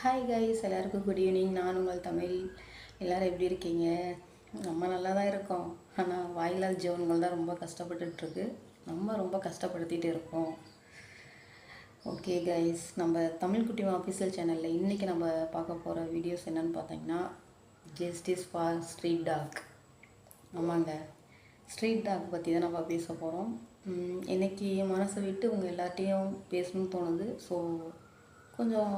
Hi guys எல்லாருக்கும் good evening நான் உங்கள் தமிழ். எல்லோரும் எப்படி இருக்கீங்க? நம்ம நல்லா தான் இருக்கோம். ஆனால் வாயிலால் ஜீவன்கள் தான் ரொம்ப கஷ்டப்பட்டுருக்கு நம்ம ரொம்ப கஷ்டப்படுத்திகிட்டு இருக்கோம். ஓகே கைஸ் நம்ம தமிழ் குட்டி ஆஃபீஷியல் சேனலில் இன்றைக்கி நம்ம பார்க்க போகிற வீடியோஸ் என்னென்னு பார்த்தீங்கன்னா ஜஸ்டிஸ் ஃபார் ஸ்ட்ரீட் டாக் ஆமாங்க. ஸ்ட்ரீட் டாக் பற்றி தான் நம்ம பேச போகிறோம் இன்றைக்கி மனசை விட்டு உங்கள் எல்லார்ட்டையும் பேசணும்னு தோணுது. ஸோ கொஞ்சம்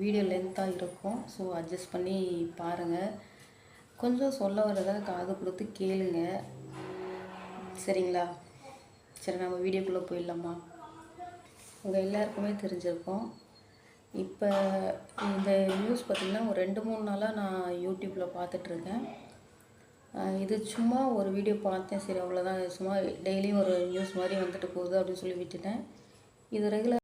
வீடியோ லென்த்தாக இருக்கும். ஸோ அட்ஜஸ்ட் பண்ணி பாருங்கள் கொஞ்சம் சொல்ல வரதை காது கொடுத்து கேளுங்க. சரிங்களா? சரி நம்ம வீடியோக்குள்ளே போயிடலாமா? உங்கள் எல்லாருக்குமே தெரிஞ்சிருக்கோம். இப்போ இந்த நியூஸ் பார்த்திங்கன்னா ஒரு ரெண்டு மூணு நாளாக நான் யூடியூப்பில் பார்த்துட்ருக்கேன் இது சும்மா ஒரு வீடியோ பார்த்தேன். சரி அவ்வளோதான் சும்மா டெய்லியும் ஒரு நியூஸ் மாதிரி வந்துட்டு போகுது அப்படின்னு சொல்லி விட்டுட்டேன். இது ரெகுலர்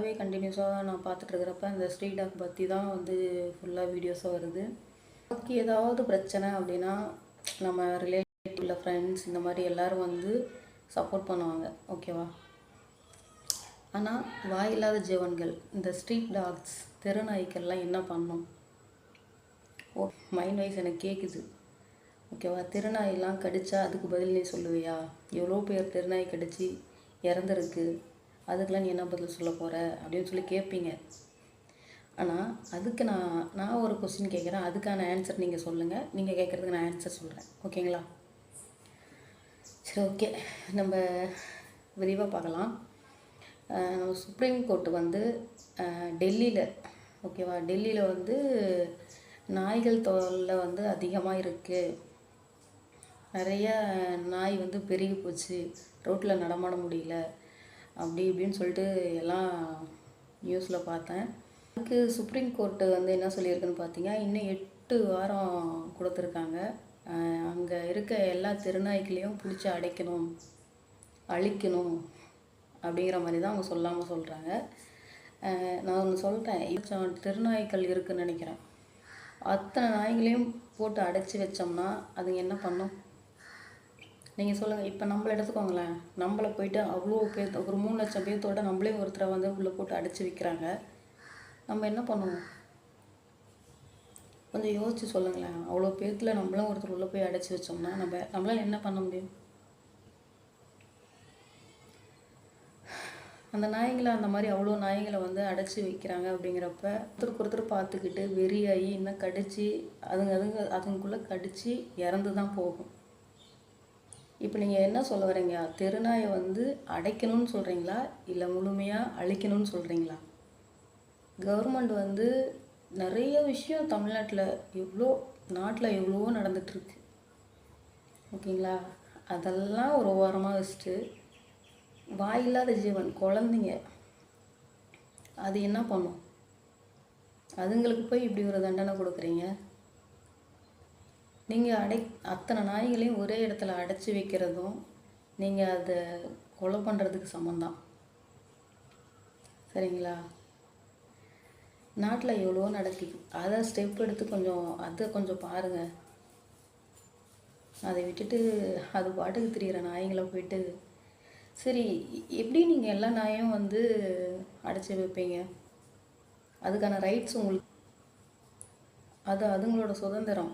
ஃபுல்லாகவே கண்டினியூஸாக நான் பார்த்துட்ருக்கிறப்ப இந்த ஸ்ட்ரீட் டாக் பற்றி தான் வந்து ஃபுல்லாக வீடியோஸாக வருது. நமக்கு ஏதாவது பிரச்சனை அப்படின்னா நம்ம ரிலேட்டிவ்ல ஃப்ரெண்ட்ஸ் இந்த மாதிரி எல்லோரும் வந்து சப்போர்ட் பண்ணுவாங்க. ஓகேவா ஆனால் வாயில்லாத ஜீவன்கள் இந்த ஸ்ட்ரீட் டாக்ஸ் தெருநாய்க்கெல்லாம் என்ன பண்ணும்? ஓ மைண்ட் வைஸ் எனக்கு கேட்குது ஓகேவா திருநாயெல்லாம் கடிச்சா அதுக்கு பதில் நீ சொல்லுவியா? எவ்வளோ பேர் திருநாய் கடிச்சு இறந்துருக்கு. அதுக்கெலாம் நீ என்ன பதில் சொல்ல போகிற அப்படின்னு சொல்லி கேட்பீங்க ஆனால் அதுக்கு நான் நான் ஒரு கொஸ்டின் கேட்குறேன் அதுக்கான ஆன்சர் நீங்கள் சொல்லுங்கள் நீங்கள் கேட்குறதுக்கு நான் ஆன்சர் சொல்கிறேன் ஓகேங்களா சரி ஓகே நம்ம விரிவாக பார்க்கலாம். நம்ம சுப்ரீம் கோர்ட்டு வந்து டெல்லியில் ஓகேவா டெல்லியில் வந்து நாய்கள் தொல்லை வந்து அதிகமாக இருக்குது நிறைய நாய் வந்து பெருகி போச்சு. ரோட்டில் நடமாட முடியல. அப்படி இப்படின்னு சொல்லிட்டு எல்லாம் நியூஸில் பார்த்தேன். அதுக்கு சுப்ரீம் கோர்ட்டு வந்து என்ன சொல்லியிருக்குன்னு பார்த்தீங்க இன்னும் எட்டு வாரம் கொடுத்துருக்காங்க. அங்கே இருக்க எல்லா திருநாய்களையும் பிடிச்சி அடைக்கணும் அழிக்கணும் அப்படிங்கிற மாதிரி தான் அவங்க சொல்லாமல் சொல்கிறாங்க நான் ஒன்று சொல்கிறேன் திருநாய்கள் இருக்குதுன்னு நினைக்கிறேன். அத்தனை நாய்களையும் போட்டு அடைச்சி வச்சோம்னா அதுங்க என்ன பண்ணும்? நீங்கள் சொல்லுங்கள் இப்போ நம்மளை எடுத்துக்கோங்களேன். நம்மளை போயிட்டு அவ்வளோ பேர் ஒரு மூணு லட்சம் பேர்த்தோட நம்மளே ஒருத்தரை வந்து உள்ளே போட்டு அடைச்சி வைக்கிறாங்க. நம்ம என்ன பண்ணுவோம்? கொஞ்சம் யோசிச்சு சொல்லுங்களேன். அவ்வளோ பேர்த்தில் நம்மளும் ஒருத்தர் உள்ளே போய் அடைச்சி வச்சோம்னா நம்ம நம்மளால் என்ன பண்ண முடியும்? அந்த நாய்களை அந்த மாதிரி அவ்வளோ நாய்களை வந்து அடைச்சி வைக்கிறாங்க அப்படிங்கிறப்ப ஒருத்தருக்கு ஒருத்தர் பார்த்துக்கிட்டு வெறியாகி இன்னும் கடிச்சு அதுங்க அதுங்க அதுங்களுக்குள்ளே கடித்து இறந்து தான் போகும். இப்போ நீங்கள் என்ன சொல்ல வரீங்க தெருநாயை வந்து அடைக்கணும்னு சொல்கிறீங்களா இல்லை முழுமையாக அழிக்கணும்னு சொல்கிறீங்களா கவர்மெண்ட் வந்து நிறைய விஷயம் தமிழ்நாட்டில் எவ்வளோ நாட்டில் எவ்வளவோ நடந்துகிட்ருக்கு ஓகேங்களா? அதெல்லாம் ஒரு ஓரமாக வச்சுட்டு வாயில்லாத ஜீவன் குழந்தைங்க அது என்ன பண்ணும்? அதுங்களுக்கு போய் இப்படி ஒரு தண்டனை கொடுக்குறீங்க? நீங்கள் அடை அத்தனை நாய்களையும் ஒரே இடத்துல அடைச்சி வைக்கிறதும் நீங்கள் அதை கொலை பண்ணுறதுக்கு சமந்தான் சரிங்களா? நாட்டில் எவ்வளோ நடக்குது அதை ஸ்டெப் எடுத்து கொஞ்சம் அதை கொஞ்சம் பாருங்கள் அதை விட்டுட்டு அது பாட்டுக்கு தெரிகிற நாய்களை போயிட்டு சரி எப்படி நீங்கள் எல்லா நாயும் வந்து அடைச்சி வைப்பீங்க? அதுக்கான ரைட்ஸ் உங்களுக்கு அது அதுங்களோட சுதந்திரம்.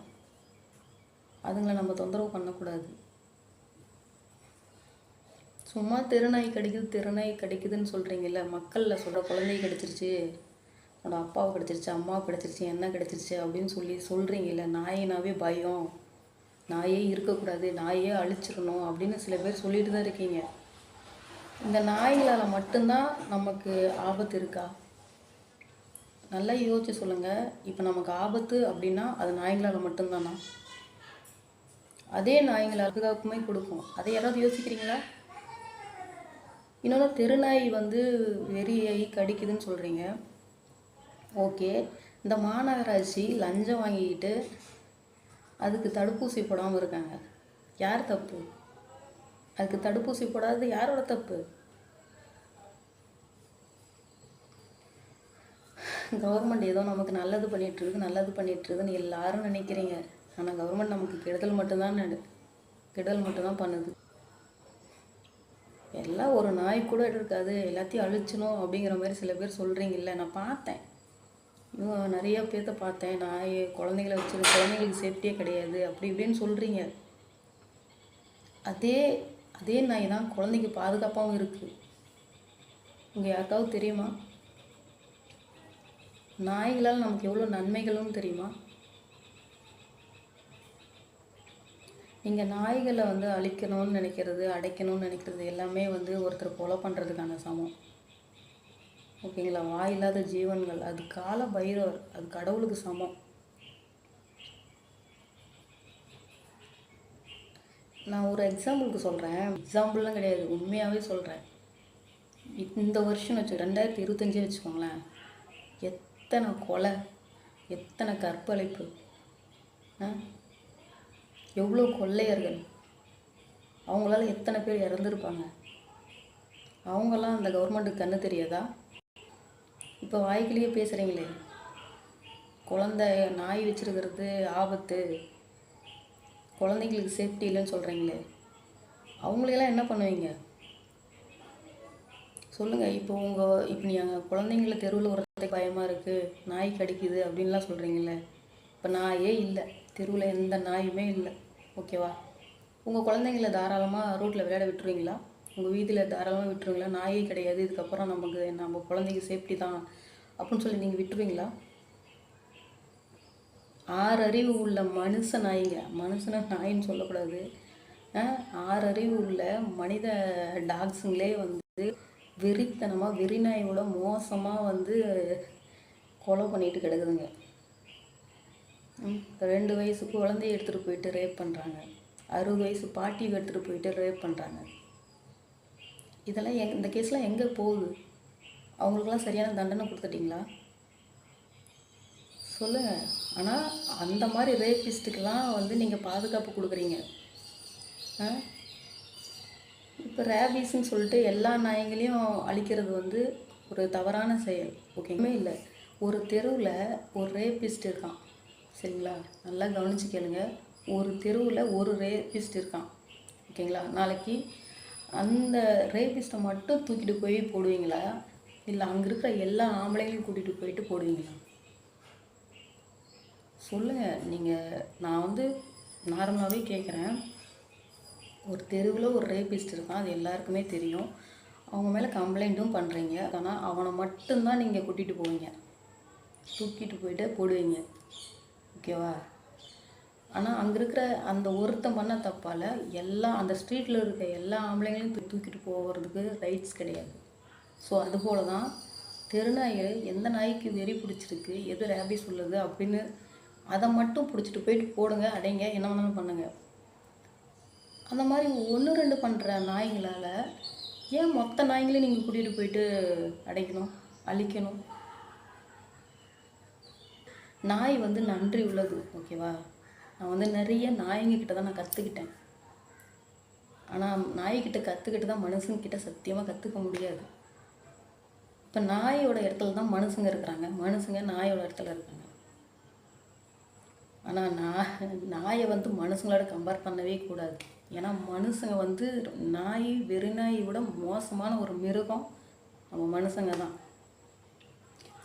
அதுங்களை நம்ம தொந்தரவு பண்ணக்கூடாது. சும்மா திருநாய் கிடைக்குது திருநாய் கிடைக்குதுன்னு சொல்கிறீங்கல்ல மக்களில் சொல்கிற குழந்தை கிடச்சிருச்சு என்னோடய அப்பாவை கிடச்சிருச்சு அம்மாவை கிடச்சிருச்சு என்ன கிடச்சிருச்சு அப்படின்னு சொல்லி சொல்கிறீங்கல்ல நாயினாவே பயம். நாயே இருக்கக்கூடாது நாயே அழிச்சிடணும் அப்படின்னு சில பேர் சொல்லிட்டு தான் இருக்கீங்க. இந்த நாய்களால் மட்டும்தான் நமக்கு ஆபத்து இருக்கா? நல்லா யோசிச்சு சொல்லுங்கள் இப்போ நமக்கு ஆபத்து அப்படின்னா அது நாய்களால் மட்டும்தானா? அதே நாய்களை பாதுகாப்புமே கொடுக்கும். அதை யாராவது யோசிக்கிறீங்களா? இன்னொன்று தெருநாய் வந்து வெறியாகி கடிக்குதுன்னு சொல்கிறீங்க ஓகே. இந்த மாநகராட்சி லஞ்சம் வாங்கிக்கிட்டு அதுக்கு தடுப்பூசி போடாமல் இருக்காங்க. யார் தப்பு? அதுக்கு தடுப்பூசி போடாதது யாரோட தப்பு? கவர்மெண்ட் ஏதோ நமக்கு நல்லது பண்ணிகிட்ருக்கு நல்லது பண்ணிகிட்ருக்குன்னு எல்லாரும் நினைக்கிறீங்க. ஆனால் கவர்மெண்ட் நமக்கு கெடுதல் மட்டும்தான் நடு கெடுதல் மட்டும்தான் பண்ணுது. எல்லாம் ஒரு நாய் கூட இருக்காது. எல்லாத்தையும் அழிச்சணும் அப்படிங்கிற மாதிரி சில பேர் சொல்கிறீங்கல்ல நான் பார்த்தேன். இன்னும் நிறைய பேர்த்த பார்த்தேன். நாய் குழந்தைங்கள வச்சு குழந்தைங்களுக்கு சேஃப்டியே கிடையாது. அப்படி இப்படின்னு சொல்கிறீங்க அதே அதே நாய் தான் குழந்தைக்கு பாதுகாப்பாகவும் இருக்குது உங்கள் யாருக்காவது தெரியுமா? நாய்களால் நமக்கு எவ்வளோ நன்மைகளும் தெரியுமா? நீங்கள் நாய்களை வந்து அழிக்கணும்னு நினைக்கிறது அடைக்கணும்னு நினைக்கிறது எல்லாமே வந்து ஒருத்தர் கொலை பண்ணுறதுக்கான சமம். ஓகேங்களா? வாயில்லாத ஜீவன்கள். அது கால பைரவர். அது கடவுளுக்கு சமம். நான் ஒரு எக்ஸாம்பிளுக்கு சொல்கிறேன் எக்ஸாம்பிள்லாம் கிடையாது. உண்மையாகவே சொல்கிறேன் இந்த வருஷம் வச்சு ரெண்டாயிரத்தி இருபத்தஞ்சே வச்சுக்கோங்களேன். எத்தனை கொலை எத்தனை கற்பழிப்பு ஆ? எவ்வளோ கொள்ளையர்கள். அவங்களால எத்தனை பேர் இறந்துருப்பாங்க. அவங்கெல்லாம் அந்த கவர்மெண்ட்டுக்கு கண்ணு தெரியாதா? இப்போ வாய்க்கிலேயே பேசுகிறீங்களே குழந்த நாய் வச்சிருக்கிறது ஆபத்து. குழந்தைங்களுக்கு சேஃப்டி இல்லைன்னு சொல்கிறீங்களே அவங்களையெல்லாம் என்ன பண்ணுவீங்க? சொல்லுங்கள் இப்போ உங்கள் இப்போ நீங்கள் குழந்தைங்கள தெருவில் வர்றதுக்கு பயமாக இருக்குது நாய் கடிக்குது அப்படின்லாம் சொல்கிறீங்களே இப்போ நாயே இல்லை. தெருவில் எந்த நாயுமே இல்லை. ஓகேவா? உங்கள் குழந்தைங்கள தாராளமாக ரோட்டில் விளையாட விட்டுருவீங்களா? உங்கள் வீதியில் தாராளமாக விட்டுருவீங்களா? நாயே கிடையாது இதுக்கப்புறம் நமக்கு நம்ம குழந்தைங்க சேஃப்டி தான் அப்படின்னு சொல்லி நீங்கள் விட்டுருவீங்களா? ஆறு அறிவு உள்ள மனுஷ நாய்ங்க. மனுஷனை நாயின்னு சொல்லக்கூடாது. ஆறு அறிவு உள்ள மனித டாக்ஸுங்களே வந்து வெறித்தனமாக வெறிநாயோட மோசமாக வந்து கொலை பண்ணிட்டு கிடக்குதுங்க. ரெண்டு வயசு குழந்தைய எடுத்துகிட்டு போயிட்டு ரேப் பண்ணுறாங்க அறுபது வயசு பாட்டியை எடுத்துகிட்டு போயிட்டு ரேப் பண்ணுறாங்க இதெல்லாம் எங் இந்த கேஸ்லாம் எங்கே போகுது? அவங்களுக்கெல்லாம் சரியான தண்டனை கொடுத்துட்டிங்களா? சொல்லுங்கள் ஆனால் அந்த மாதிரி ரேப்பிஸ்ட்டுக்கெல்லாம் வந்து நீங்கள் பாதுகாப்பு கொடுக்குறீங்க. ஆ? இப்போ ரேபிஸ்ன்னு சொல்லிட்டு எல்லா நாய்களையும் அழிக்கிறது வந்து ஒரு தவறான செயல். ஓகேமே இல்லை. ஒரு தெருவில் ஒரு ரேபிஸ்ட் இருக்கான். சரிங்களா? நல்லா கவனித்து கேளுங்க. ஒரு தெருவில் ஒரு ரேபிஸ்ட் இருக்கான். ஓகேங்களா? நாளைக்கு அந்த ரேபிஸ்ட்டை மட்டும் தூக்கிட்டு போய் போடுவீங்களா? இல்லை அங்கே இருக்கிற எல்லா ஆம்பளைங்களையும் கூட்டிகிட்டு போயிட்டு போடுவீங்களா? சொல்லுங்கள் நீங்கள் நான் வந்து நார்மலாகவே கேட்குறேன் ஒரு தெருவில் ஒரு ரேபிஸ்ட் இருக்கான். அது எல்லாருக்குமே தெரியும். அவங்க மேலே கம்ப்ளைண்ட்டும் பண்ணுறீங்க ஆனால் அவனை மட்டும்தான் நீங்கள் கூட்டிகிட்டு போவீங்க. தூக்கிட்டு போயிட்டு போடுவீங்க. ஓகேவா? ஆனால் அங்கே இருக்கிற அந்த ஒருத்தன் பண்ண தப்பால் எல்லா அந்த ஸ்ட்ரீட்டில் இருக்க எல்லா ஆம்பளைங்களையும் போய் தூக்கிட்டு போகிறதுக்கு ரைட்ஸ் கிடையாது. ஸோ அதுபோல தான் தெருநாயை எந்த நாய்க்கு வெறி பிடிச்சிருக்கு எது ரேபிஸ் உள்ளது அப்படின்னு அதை மட்டும் பிடிச்சிட்டு போயிட்டு போடுங்க அடைங்க என்ன வேணாலும் பண்ணுங்கள் அந்த மாதிரி ஒன்று ரெண்டு பண்ணுற நாய்ங்களால் ஏன் மொத்த நாய்ங்களையும் நீங்கள் கூட்டிகிட்டு போயிட்டு அடைக்கணும் அழிக்கணும்? நாய் வந்து நன்றி உள்ளது ஓகேவா? நான் வந்து நிறைய நாய்ங்க தான் நான் கற்றுக்கிட்டேன் ஆனால் நாய்கிட்ட கற்றுக்கிட்டு தான் மனுஷங்கிட்ட சத்தியமாக கற்றுக்க முடியாது. இப்போ நாயோட இடத்துல தான் மனுஷங்க இருக்கிறாங்க. மனுஷங்க நாயோட இடத்துல இருக்காங்க. ஆனால் நான் நாயை வந்து மனுஷங்களோட கம்பேர் பண்ணவே கூடாது. ஏன்னா மனுஷங்க வந்து நாய் வெறுநாயை விட மோசமான ஒரு மிருகம் நம்ம மனுஷங்க தான்.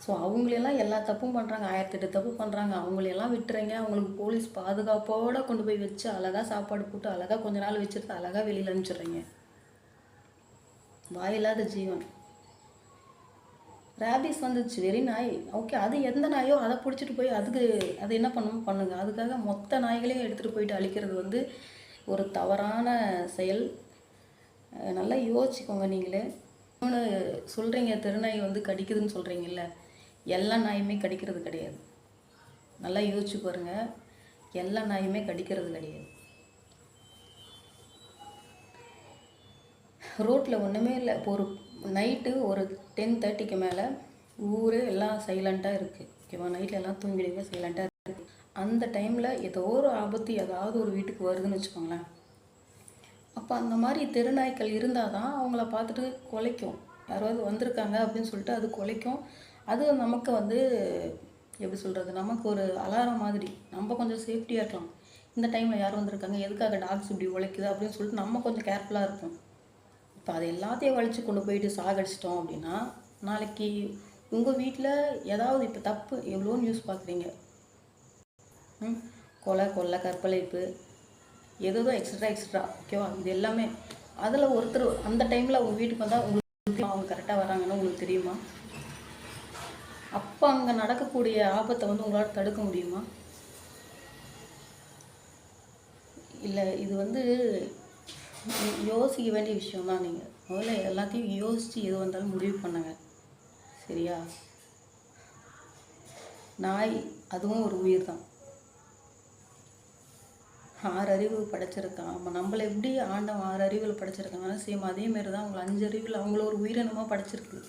ஸோ அவங்களெல்லாம் எல்லா தப்பும் பண்ணுறாங்க ஆயிரத்தெட்டு தப்பு பண்ணுறாங்க அவங்களையெல்லாம் விட்டுறீங்க அவங்களுக்கு போலீஸ் பாதுகாப்போடு கொண்டு போய் வச்சு அழகாக சாப்பாடு போட்டு அழகாக கொஞ்ச நாள் வச்சுட்டு அழகாக வெளியில் அனுப்பிச்சிடுறீங்க. வாயில்லாத ஜீவன். ரேபிஸ் வந்துச்சு. வெறி நாய். ஓகே அது எந்த நாயோ அதை பிடிச்சிட்டு போய் அதுக்கு அது என்ன பண்ணணும் பண்ணுங்க. அதுக்காக மொத்த நாய்களையும் எடுத்துகிட்டு போயிட்டு அழிக்கிறது வந்து ஒரு தவறான செயல். நல்லா யோசிச்சுக்கோங்க நீங்களே. இன்னொன்று சொல்கிறீங்க திருநாய் வந்து கடிக்குதுன்னு சொல்கிறீங்கல்ல எல்லா நாயுமே கடிக்கிறது கிடையாது. நல்லா யோசிச்சு பாருங்க. எல்லா நாயுமே கடிக்கிறது கிடையாது. ரோட்டில் ஒன்றுமே இல்லை. இப்போ ஒரு நைட்டு ஒரு டென் தேர்ட்டிக்கு மேலே ஊரே எல்லாம் சைலண்ட்டாக இருக்குது ஓகேவா நைட்டில் எல்லாம் தூங்கிடுங்க சைலண்ட்டாக இருக்குது அந்த டைமில் ஏதோ ஒரு ஆபத்து ஏதாவது ஒரு வீட்டுக்கு வருதுன்னு வச்சுக்கோங்களேன். அப்போ அந்த மாதிரி தெருநாய்க்கள் இருந்தால் தான் அவங்கள பார்த்துட்டு குலைக்கும். யாராவது வந்திருக்காங்க அப்படின்னு சொல்லிட்டு அது குலைக்கும். அது நமக்கு வந்து எப்படி சொல்கிறது நமக்கு ஒரு அலாரம் மாதிரி. நம்ம கொஞ்சம் சேஃப்டியாக இருக்கலாம். இந்த டைமில் யார் வந்திருக்காங்க? எதுக்காக டாக்ஸ் இப்படி உழைக்குது? அப்படின்னு சொல்லிட்டு நம்ம கொஞ்சம் கேர்ஃபுல்லாக இருப்போம். இப்போ அது எல்லாத்தையும் வலிச்சு கொண்டு போயிட்டு சாகடிச்சிட்டோம் அப்படின்னா நாளைக்கு உங்கள் வீட்டில் ஏதாவது இப்போ தப்பு எவ்வளோ நியூஸ் பார்க்குறீங்க ம் கொலை கொள்ளை கற்பழிப்பு ஏதோ எக்ஸ்ட்ரா எக்ஸ்ட்ரா ஓகேவா இது எல்லாமே. அதில் ஒருத்தர் அந்த டைமில் அவங்க வீட்டுக்கு வந்தால் உங்களுக்கு அவங்க கரெக்டாக வராங்கன்னு உங்களுக்கு தெரியுமா? அப்போ அங்கே நடக்கக்கூடிய ஆபத்தை வந்து உங்களால் தடுக்க முடியுமா? இல்லை இது வந்து யோசிக்க வேண்டிய விஷயம் தான் நீங்கள் முதல்ல எல்லாத்தையும் யோசித்து எது வந்தாலும் முடிவு பண்ணுங்க. சரியா? நாய் அதுவும் ஒரு உயிர் தான் ஆறு அறிவு படைச்சிருக்கான். நம்ம நம்மளை எப்படி ஆண்டவன் ஆறு அறிவில் படைச்சிருக்காங்கன்னா சேம் அதேமாரி தான் அவங்களை அஞ்சு அறிவில் அவங்கள ஒரு உயிரினமாக படைச்சிருக்கு.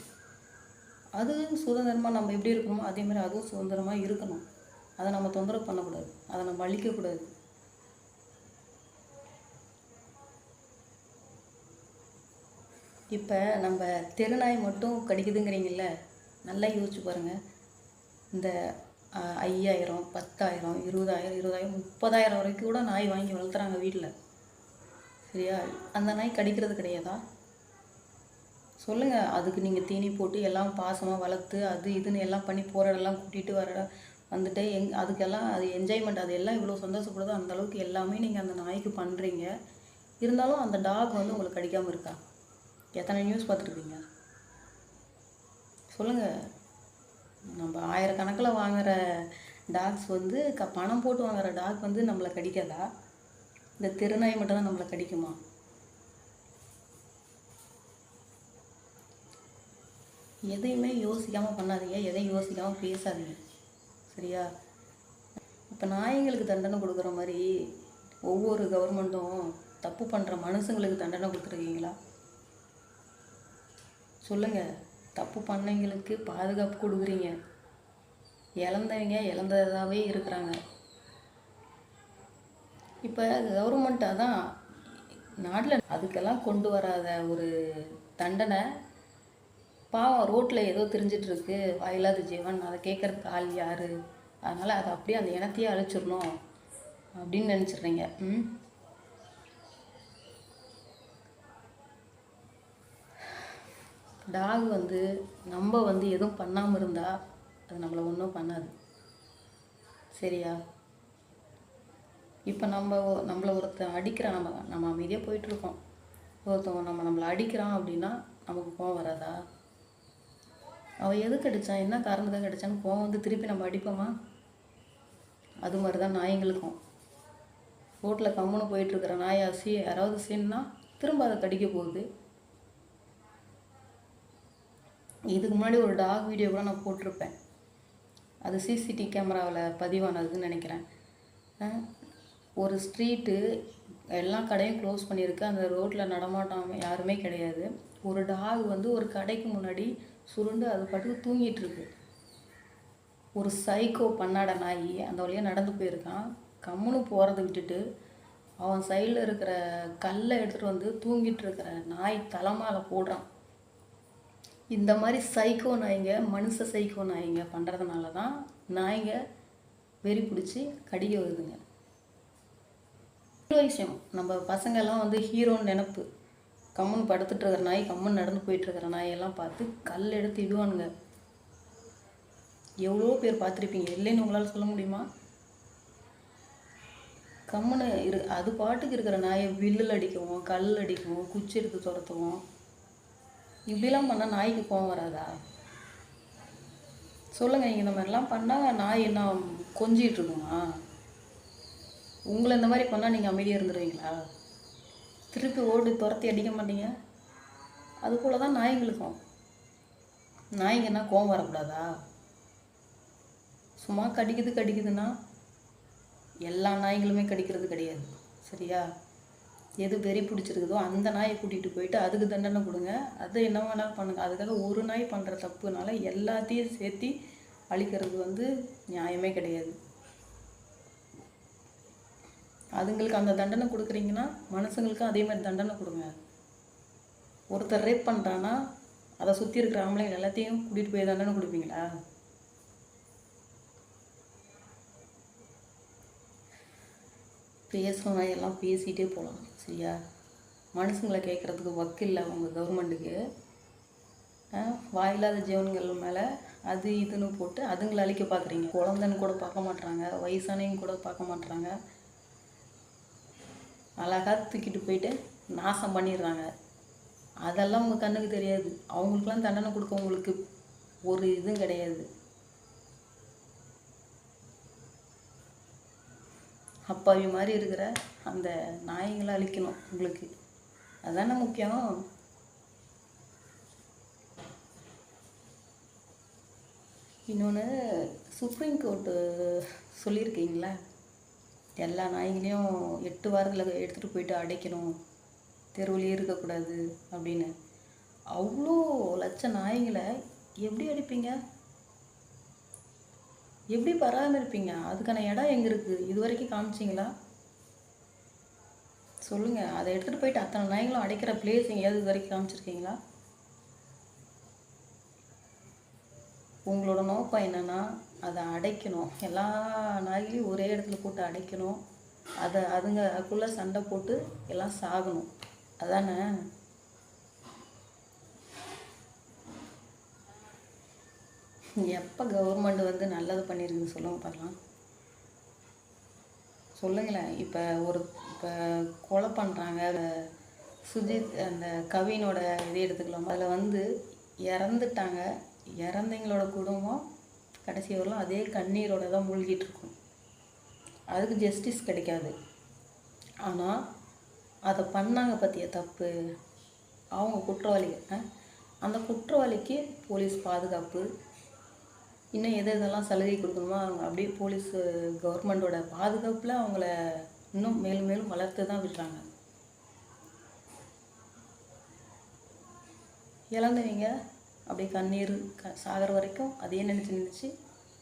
அது சுதந்திரமாக நம்ம எப்படி இருக்கணுமோ அதே மாதிரி அதுவும் சுதந்திரமாக இருக்கணும். அதை நம்ம தொந்தரவு பண்ணக்கூடாது. அதை நம்ம அழிக்கக்கூடாது. இப்போ நம்ம தெருநாய் மட்டும் கடிக்குதுங்கிறீங்கள நல்லா யோசிச்சு பாருங்கள் இந்த ஐயாயிரம் பத்தாயிரம் இருபதாயிரம் இருபதாயிரம் முப்பதாயிரம் வரைக்கும் கூட நாய் வாங்கி வளர்த்துறாங்க வீட்டில் சரியா? அந்த நாய் கடிக்கிறது கிடையாதா? சொல்லுங்கள் அதுக்கு நீங்கள் தீனி போட்டு எல்லாம் பாசமாக வளர்த்து அது இதுன்னு எல்லாம் பண்ணி போகிற இடம்லாம் கூட்டிகிட்டு வர இடம் வந்துட்டு எங் அதுக்கெல்லாம் அது என்ஜாய்மெண்ட் அது எல்லாம் இவ்வளோ சந்தோஷப்படுதோ அந்த அளவுக்கு எல்லாமே நீங்கள் அந்த நாய்க்கு பண்ணுறீங்க இருந்தாலும் அந்த டாக் வந்து உங்களுக்கு கடிக்காமல் இருக்கா? எத்தனை நியூஸ் பார்த்துருக்கீங்க சொல்லுங்கள் நம்ம ஆயிரக்கணக்கில் வாங்குகிற டாக்ஸ் வந்து க பணம் போட்டு வாங்குகிற டாக் வந்து நம்மளை கடிக்காதா? இந்த தெருநாய் மட்டும் தான் நம்மளை கடிக்குமா? எதையுமே யோசிக்காமல் பண்ணாதீங்க எதையும் யோசிக்காமல் பேசாதீங்க. சரியா? இப்போ நாய்ங்களுக்கு தண்டனை கொடுக்குற மாதிரி ஒவ்வொரு கவர்மெண்ட்டும் தப்பு பண்ணுற மனுஷங்களுக்கு தண்டனை கொடுத்துருக்கீங்களா? சொல்லுங்கள் தப்பு பண்ணவங்களுக்கு பாதுகாப்பு கொடுக்குறீங்க. இழந்தவங்க இழந்ததாகவே இருக்கிறாங்க. இப்போ கவர்மெண்ட்டாக அதான் நாட்டில் அதுக்கெல்லாம் கொண்டு வராத ஒரு தண்டனை பாவம் ரோட்டில் ஏதோ தெரிஞ்சிட்டு இருக்கு வாயில்லாத ஜீவன் அதை கேட்குறதுக்கு ஆள் யார்? அதனால் அதை அப்படியே அந்த இனத்தையே அழிச்சிடணும் அப்படின்னு நினச்சிடுறீங்க. ம்? டாக் வந்து நம்ம வந்து எதுவும் பண்ணாமல் இருந்தால் அது நம்மளை ஒன்றும் பண்ணாது. சரியா? இப்போ நம்ம நம்மளை ஒருத்தன் அடிக்கிறான் நம்ம நம்ம அமைதியாக போயிட்டுருக்கோம் ஒருத்தவங்க நம்ம நம்மளை அடிக்கிறான் அப்படின்னா நமக்கு கோவம் வராதா? அவள் எதுக்கு அடித்தான் என்ன காரணத்துக்கு அடித்தான்னு கோவம் வந்து திருப்பி நம்ம அடிப்போமா? அது மாதிரி தான் நாய்ங்களுக்கும். ரோட்டில் கம்முன்னு போயிட்டுருக்கிற நாய் சீ யாராவது சீன்னா திரும்ப அதை கடிக்க போகுது. இதுக்கு முன்னாடி ஒரு டாக் வீடியோ கூட நான் போட்டிருப்பேன். அது சிசிடிவி கேமராவில் பதிவானதுன்னு நினைக்கிறேன். ஒரு ஸ்ட்ரீட்டு எல்லா கடையும் க்ளோஸ் பண்ணியிருக்கு. அந்த ரோட்டில் நடமாட்டம் யாருமே கிடையாது. ஒரு டாக் வந்து ஒரு கடைக்கு முன்னாடி சுருண்டு அது பாட்டுக்கு தூங்கிட்டு இருக்கு ஒரு சைக்கோ பண்ணாட நாய் அந்த வழியாக நடந்து போயிருக்கான். கம்முன்னு போகிறத விட்டுட்டு அவன் சைடில் இருக்கிற கல்லை எடுத்துகிட்டு வந்து தூங்கிட்டு இருக்கிற நாய் தலைமால போடுறான். இந்த மாதிரி சைக்கோ நாய்ங்க மனுஷ சைக்கோ நாய்ங்க பண்ணுறதுனால தான் நாய்ங்க வெறி பிடிச்சி கடிக்க வருதுங்க. இன்னொரு விஷயம். நம்ம பசங்கெல்லாம் வந்து ஹீரோன்னு நினப்பு. கம்முன்னு படுத்துட்டு இருக்கிற நாய் கம்முன்னு நடந்து போயிட்டு இருக்கிற நாயெல்லாம் பார்த்து கல் எடுத்து இடுவானுங்க. எவ்வளோ பேர் பார்த்துருப்பீங்க? இல்லைன்னு உங்களால் சொல்ல முடியுமா? கம்முன்னு இரு அது பாட்டுக்கு இருக்கிற நாயை வில்லில் அடிக்கவும் கல் அடிக்கவும் குச்சி எடுத்து துரத்துவோம். இப்படிலாம் பண்ணால் நாய்க்கு கோவம் வராதா? சொல்லுங்கள் நீங்கள் இந்த மாதிரிலாம் பண்ணால் நாய் என்ன கொஞ்சிகிட்டு இருக்குமா உங்களை இந்த மாதிரி பண்ணால் நீங்கள் அமைதியாக இருந்துருவீங்களா? திருப்பி ஓடி துரத்தி அடிக்க மாட்டீங்க. அது போல் தான் நாய்ங்களுக்கும் நாய்ங்கன்னா கோவம் வரக்கூடாதா? சும்மா கடிக்குது கடிக்குதுன்னா எல்லா நாய்களுமே கடிக்கிறது கிடையாது. சரியா? எது வெறி பிடிச்சிருக்குதோ அந்த நாயை கூட்டிகிட்டு போயிட்டு அதுக்கு தண்டனை கொடுங்க. அது என்ன வேணாலும் பண்ணுங்க. அதுக்காக ஒரு நாய் பண்ணுற தப்புனால எல்லாத்தையும் சேர்த்து அழிக்கிறது வந்து நியாயமே கிடையாது. அதுங்களுக்கு அந்த தண்டனை கொடுக்குறீங்கன்னா மனுஷங்களுக்கும் அதே மாதிரி தண்டனை கொடுங்க. ஒருத்தர் ரேப் பண்ணுறான்னா அதை சுற்றி இருக்கிற ஆம்பளைங்க எல்லாத்தையும் கூட்டிகிட்டு போய் தண்டனை கொடுப்பீங்களா? பேசணும் எல்லாம் பேசிகிட்டே போகலாம் சரியா? மனுஷங்களை கேட்குறதுக்கு வக்கு இல்லை அவங்க கவர்மெண்ட்டுக்கு வாயில்லாத ஜீவன்கள் மேலே அது இதுன்னு போட்டு அதுங்களை அழிக்க பார்க்குறீங்க. குழந்தைன்னு கூட பார்க்க மாட்றாங்க வயசானவங்க கூட பார்க்க மாட்றாங்க. அழகாக தூக்கிட்டு போயிட்டு நாசம் பண்ணிடுறாங்க. அதெல்லாம் உங்கள் கண்ணுக்கு தெரியாது. அவங்களுக்குலாம் தண்டனை கொடுக்க உங்களுக்கு ஒரு இதுவும் கிடையாது. அப்பாவி மாதிரி இருக்கிற அந்த நாயங்களை அழிக்கணும் உங்களுக்கு. அதுதானே முக்கியம்? இன்னொன்று சுப்ரீம் கோர்ட்டு சொல்லியிருக்கீங்களா? எல்லா நாய்களையும் எட்டு வாரத்தில் எடுத்துகிட்டு போயிட்டு அடைக்கணும். தெருவுலேயே இருக்கக்கூடாது அப்படின்னு. அவ்வளோ லட்ச நாய்களை எப்படி அடிப்பீங்க? எப்படி பராமரிப்பீங்க? அதுக்கான இடம் எங்கே இருக்குது இது வரைக்கும் காமிச்சிங்களா? சொல்லுங்கள் அதை எடுத்துகிட்டு போயிட்டு அத்தனை நாய்களும் அடைக்கிற பிளேஸ் எங்கேயாவது இது வரைக்கும் காமிச்சிருக்கீங்களா? உங்களோட நோக்கம் என்னென்னா அதை அடைக்கணும். எல்லா நாய்களையும் ஒரே இடத்துல போட்டு அடைக்கணும். அதை அதுங்க அதுக்குள்ளே சண்டை போட்டு எல்லாம் சாகணும். அதானே? எப்போ கவர்மெண்ட் வந்து நல்லது பண்ணியிருக்குன்னு சொல்லுங்க பார்க்கலாம் சொல்லுங்களேன். இப்போ ஒரு இப்போ கொலை பண்ணுறாங்க சுஜித் அந்த கவினோட இது எடுத்துக்கலாம். அதில் வந்து இறந்துட்டாங்க. இறந்தவங்களோட குடும்பம் கடைசி வரலாம் அதே கண்ணீரோட தான் மூழ்கிட்டு இருக்கும். அதுக்கு ஜஸ்டிஸ் கிடைக்காது. ஆனால் அதை பண்ணாங்க பற்றிய தப்பு? அவங்க குற்றவாளிகள் ஆ? அந்த குற்றவாளிக்கு போலீஸ் பாதுகாப்பு இன்னும் எது எதெல்லாம் சலுகை கொடுக்கணுமோ அவங்க அப்படியே போலீஸ் கவர்மெண்ட்டோட பாதுகாப்பில் அவங்கள இன்னும் மேலும் மேலும் வளர்த்து தான் விடுறாங்க. இழந்தவங்க அப்படியே கண்ணீர் க சாகிற வரைக்கும் அதையே நினச்சி நினச்சி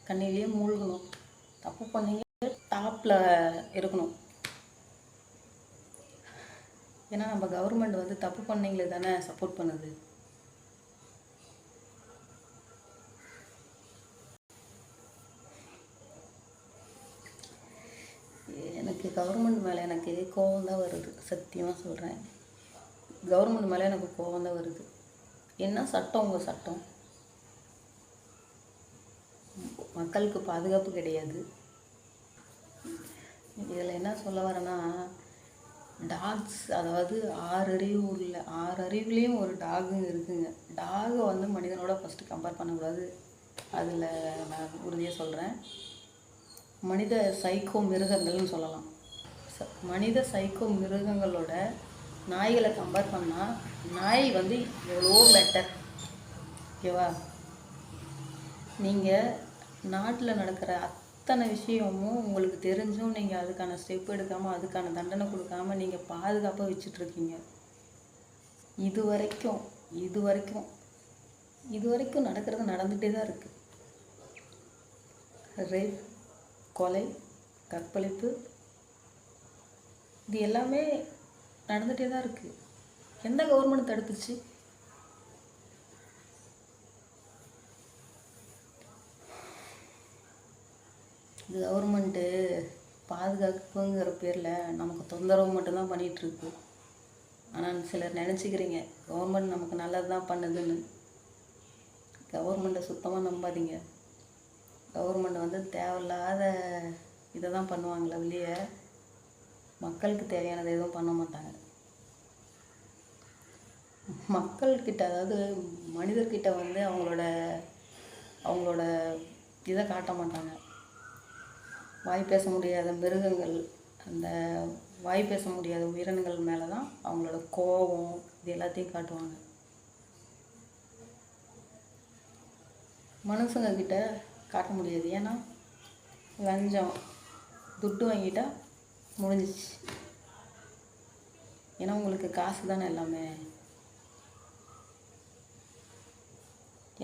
கண்ணீர்லேயே மூழ்கணும். தப்பு பண்ணீங்க டாப்பில் இருக்கணும். ஏன்னா நம்ம கவர்மெண்ட் வந்து தப்பு பண்ணீங்களே தானே சப்போர்ட் பண்ணுது. எனக்கு கவர்மெண்ட் மேலே எனக்கு கோவம் தான் வருது. சத்தியமாக சொல்கிறேன் கவர்மெண்ட் மேலே எனக்கு கோவம் தான் வருது. என்ன சட்டம் உங்கள் சட்டம்? மக்களுக்கு பாதுகாப்பு கிடையாது. இதில் என்ன சொல்ல வரேன்னா டாக்ஸ் அதாவது ஆறு அறிவு உள்ள ஆறு அறிவுலேயும் ஒரு டாகுங்க இருக்குங்க. டாகை வந்து மனிதனோட ஃபஸ்ட்டு கம்பேர் பண்ணக்கூடாது. அதில் நான் உறுதியாக சொல்கிறேன் மனித சைக்கோ மிருகங்கள்னு சொல்லலாம். ச- மனித சைக்கோ மிருகங்களோட நாய்களை கம்பேர் பண்ணால் நாய் வந்து எவ்வளோ பெட்டர் ஓகேவா நீங்கள் நாட்டில் நடக்கிற அத்தனை விஷயமும் உங்களுக்கு தெரிஞ்சும் நீங்கள் அதுக்கான ஸ்டெப் எடுக்காமல் அதுக்கான தண்டனை கொடுக்காம நீங்கள் பாதுகாப்பாக வச்சிட்ருக்கீங்க இது வரைக்கும் இது வரைக்கும் இது வரைக்கும் நடக்கிறது நடந்துகிட்டே தான் இருக்குது ரேப் கொலை கற்பழிப்பு இது எல்லாமே நடந்துகிட்டே தான் இருக்குது எந்த கவர்மெண்ட் தடுத்துச்சு கவர்மெண்ட்டு பாதுகாப்புங்கிற பேரில் நமக்கு தொந்தரவு மட்டும்தான் பண்ணிகிட்ருக்கு ஆனால் சிலர் நினச்சிக்கிறீங்க கவர்மெண்ட் நமக்கு நல்லது தான் பண்ணுதுன்னு கவர்மெண்ட்டை சுத்தமாக நம்பாதீங்க. கவர்மெண்ட் வந்து தேவையில்லாத இதை தான் பண்ணுவாங்களே வெளியே மக்களுக்கு தேவையானதை எதுவும் பண்ண மாட்டாங்க. மக்கள்கிட்ட அதாவது மனிதர்கிட்ட வந்து அவங்களோட அவங்களோட இதை காட்ட மாட்டாங்க. வாய் பேச முடியாத மிருகங்கள் அந்த வாய் பேச முடியாத உயிரினங்கள் மேலே தான் அவங்களோட கோபம் இது எல்லாத்தையும் காட்டுவாங்க. மனுஷங்க கிட்ட காட்ட முடியாது. ஏன்னா லஞ்சம் துட்டு வாங்கிட்டால் முடிஞ்சிச்சு. ஏன்னா உங்களுக்கு காசு தானே எல்லாமே.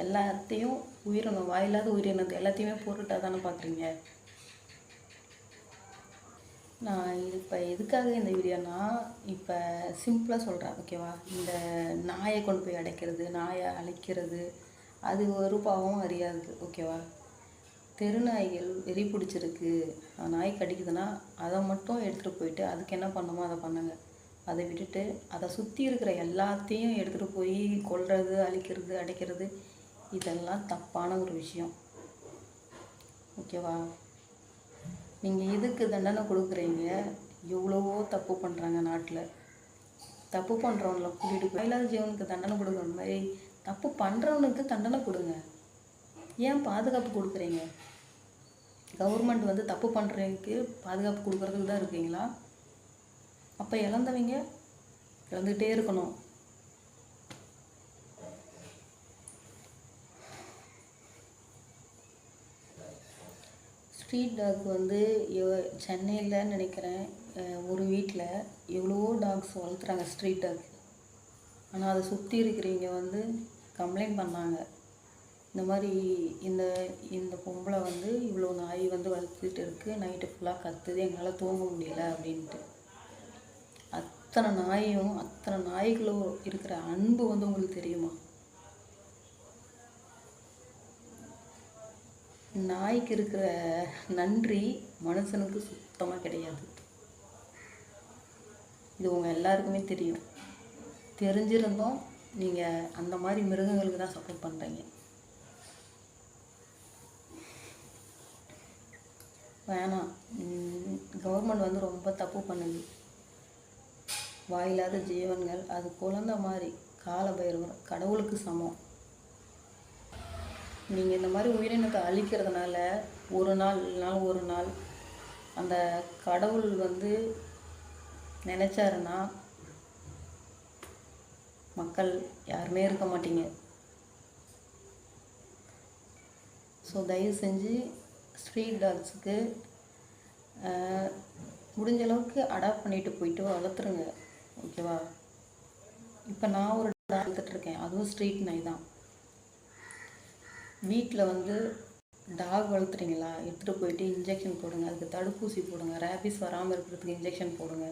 எல்லாத்தையும் உயிரினம் வாயில்லாத உயிரினத்தை எல்லாத்தையுமே பொருட்டாக தானே பார்க்குறீங்க? நான் இப்போ எதுக்காக இந்த வீடியோனா இப்போ சிம்பிளாக சொல்கிறேன் ஓகேவா இந்த நாயை கொண்டு போய் அடைக்கிறது நாயை அழைக்கிறது அது ஒரு பாவம் அறியாது ஓகேவா தெருநாய்கள் வெறி பிடிச்சிருக்கு. அந்த நாய் கடிக்குதுன்னா அதை மட்டும் எடுத்துகிட்டு போயிட்டு அதுக்கு என்ன பண்ணுமோ அதை பண்ணுங்க. அதை விட்டுட்டு அதை சுற்றி இருக்கிற எல்லாத்தையும் எடுத்துகிட்டு போய் கொல்றது அழிக்கிறது அடைக்கிறது இதெல்லாம் தப்பான ஒரு விஷயம். ஓகேவா? நீங்கள் இதுக்கு தண்டனை கொடுக்குறீங்க? எவ்வளவோ தப்பு பண்ணுறாங்க நாட்டில். தப்பு பண்ணுறவங்கள கூட்டிகிட்டு போய் இல்லாத ஜீவனுக்கு தண்டனை கொடுக்குற மாதிரி தப்பு பண்ணுறவனுக்கு தண்டனை கொடுங்க. ஏன் பாதுகாப்பு கொடுக்குறீங்க? கவர்மெண்ட் வந்து தப்பு பண்ணுறதுக்கு பாதுகாப்பு கொடுக்குறதுக்கு தான் இருக்கீங்களா? அப்போ இழந்தவங்க இழந்துகிட்டே இருக்கணும். ஸ்ட்ரீட் டாக் வந்து சென்னையில் நினைக்கிறேன் ஒரு வீட்டில் எவ்வளவோ டாக்ஸ் வளர்த்துறாங்க ஸ்ட்ரீட் டாக் ஆனால் அதை சுற்றி இருக்கிறவங்க வந்து கம்ப்ளைண்ட் பண்ணாங்க. இந்த மாதிரி இந்த இந்த பொம்பளை வந்து இவ்வளோ நாய் வந்து வளர்த்துட்டு இருக்குது நைட்டு ஃபுல்லாக கத்துது எங்களால் தூங்க முடியல அப்படின்ட்டு. அத்தனை நாயும் அத்தனை நாய்களும் இருக்கிற அன்பு வந்து உங்களுக்கு தெரியுமா? நாய்க்கு இருக்கிற நன்றி மனுஷனுக்கு சுத்தமாக கிடையாது. இது உங்கள் எல்லாருக்குமே தெரியும். தெரிஞ்சிருந்தும் நீங்கள் அந்த மாதிரி மிருகங்களுக்கு தான் சப்போர்ட் பண்ணுறீங்க வேணாம். கவர்மெண்ட் வந்து ரொம்ப தப்பு பண்ணுது. வாயில்லாத ஜீவன்கள் அது குழந்த மாதிரி கால பைரவர் கடவுளுக்கு சமம். நீங்கள் இந்த மாதிரி உயிரினத்தை அழிக்கிறதுனால ஒரு நாள் இல்லைனாலும் ஒரு நாள் அந்த கடவுள் வந்து நினச்சாருன்னா மக்கள் யாருமே இருக்க மாட்டீங்க. ஸோ தயவு செஞ்சு ஸ்ட்ரீட் டாக்ஸுக்கு முடிஞ்ச அளவுக்கு அடாப்ட் பண்ணிட்டு போயிட்டு வளர்த்துருங்க ஓகேவா? இப்போ நான் ஒரு டாக் வளர்த்துட்ருக்கேன் அதுவும் ஸ்ட்ரீட் நாய் தான். வீட்டில் வந்து டாக் வளர்த்துறீங்களா? எடுத்துகிட்டு போயிட்டு இன்ஜெக்ஷன் போடுங்க அதுக்கு தடுப்பூசி போடுங்க ரேபிஸ் வராமல் இருக்கிறதுக்கு இன்ஜெக்ஷன் போடுங்க.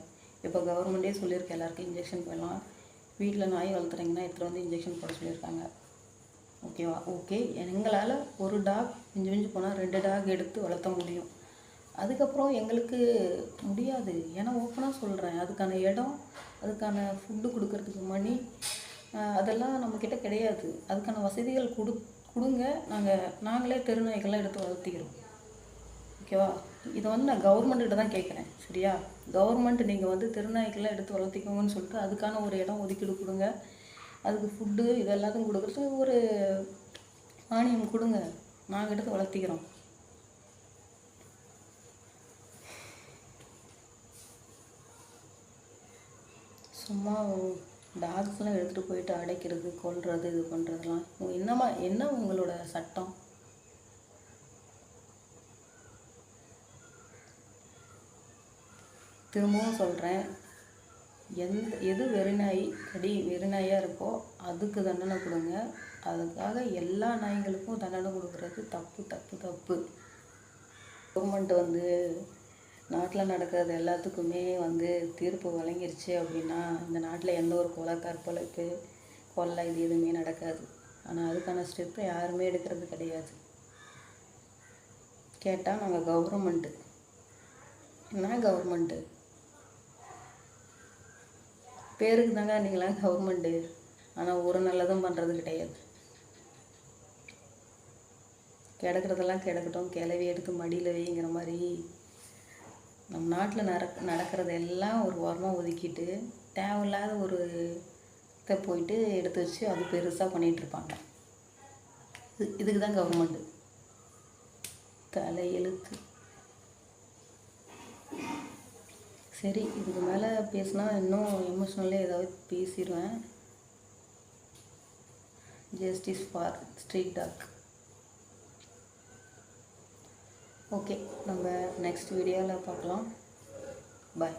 இப்போ கவர்மெண்ட்டே சொல்லியிருக்கேன் எல்லாருக்கும் இன்ஜெக்ஷன் போடலாம். வீட்டில் நாய் வளர்த்துறீங்கன்னா எடுத்துகிட்டு வந்து இன்ஜெக்ஷன் போட சொல்லியிருக்காங்க. ஓகேவா ஓகே எங்களால் ஒரு டாக் மிஞ்சி மிஞ்சி போனால் ரெண்டு டாக் எடுத்து வளர்த்த முடியும். அதுக்கப்புறம் எங்களுக்கு முடியாது. ஏன்னா ஓப்பனாக சொல்கிறேன் அதுக்கான இடம் அதுக்கான ஃபுட்டு கொடுக்கறதுக்கு மணி அதெல்லாம் நம்மக்கிட்ட கிடையாது. அதுக்கான வசதிகள் கொடு கொடுங்க. நாங்கள் நாங்களே தெருநாய்கள்லாம் எடுத்து வளர்த்திக்கிறோம். ஓகேவா இதை வந்து நான் கவர்மெண்ட்டிட்ட தான் கேட்குறேன். சரியா? கவர்மெண்ட் நீங்கள் வந்து தெருநாய்க்கெல்லாம் எடுத்து வளர்த்திக்கோங்கன்னு சொல்லிட்டு அதுக்கான ஒரு இடம் ஒதுக்கீடு கொடுங்க. அதுக்கு ஃபுட்டு இது எல்லாத்தையும் கொடுக்குறதுக்கு ஒரு மானியம் கொடுங்க. நாங்கள் எடுத்து வளர்த்திக்கிறோம். சும்மா டாக்ஸ்லாம் எடுத்துகிட்டு போயிட்டு அடைக்கிறது கொல்றது இது பண்ணுறதுலாம் என்னமா என்ன உங்களோட சட்டம்? திரும்பவும் சொல்கிறேன் எந்த எது வெறிநாய் கடி வெறிநாயாக இருக்கோ அதுக்கு தண்டனை கொடுங்க. அதுக்காக எல்லா நாய்களுக்கும் தண்டனை கொடுக்குறது தப்பு தப்பு தப்பு. கவர்மெண்ட் வந்து நாட்டில் நடக்கிறது எல்லாத்துக்குமே வந்து தீர்ப்பு வழங்கிருச்சு அப்படின்னா இந்த நாட்டில் எந்த ஒரு கொலை கற்பழைப்பு கொள்ளை இது எதுவுமே நடக்காது. ஆனால் அதுக்கான ஸ்டெப்பை யாருமே எடுக்கிறது கிடையாது. கேட்டால் நாங்கள் கவர்மெண்ட்டு என்ன கவர்மெண்ட்டு பேருக்கு தாங்க அன்றைக்கெலாம் கவர்மெண்ட்டு ஆனால் ஒரு நல்லதும் பண்ணுறது கிடையாது. கிடக்கிறதெல்லாம் கிடக்கட்டும் கிளவி எடுத்து மடியில் வைங்கிற மாதிரி. நம்ம நாட்டில் நடக் நடக்கிறது எல்லாம் ஒரு ஓரமாக ஒதுக்கிட்டு தேவையில்லாத ஒரு இதை போயிட்டு எடுத்து வச்சு அது பெருசாக பண்ணிகிட்ருப்பாங்க இது இதுக்கு தான் கவர்மெண்ட்டு தலை சரி இதுக்கு மேலே பேசினா இன்னும் எமோஷ்னலே ஏதாவது பேசிடுவேன் justice for street talk okay நம்ம நெக்ஸ்ட் வீடியோவில் பார்க்கலாம். பாய்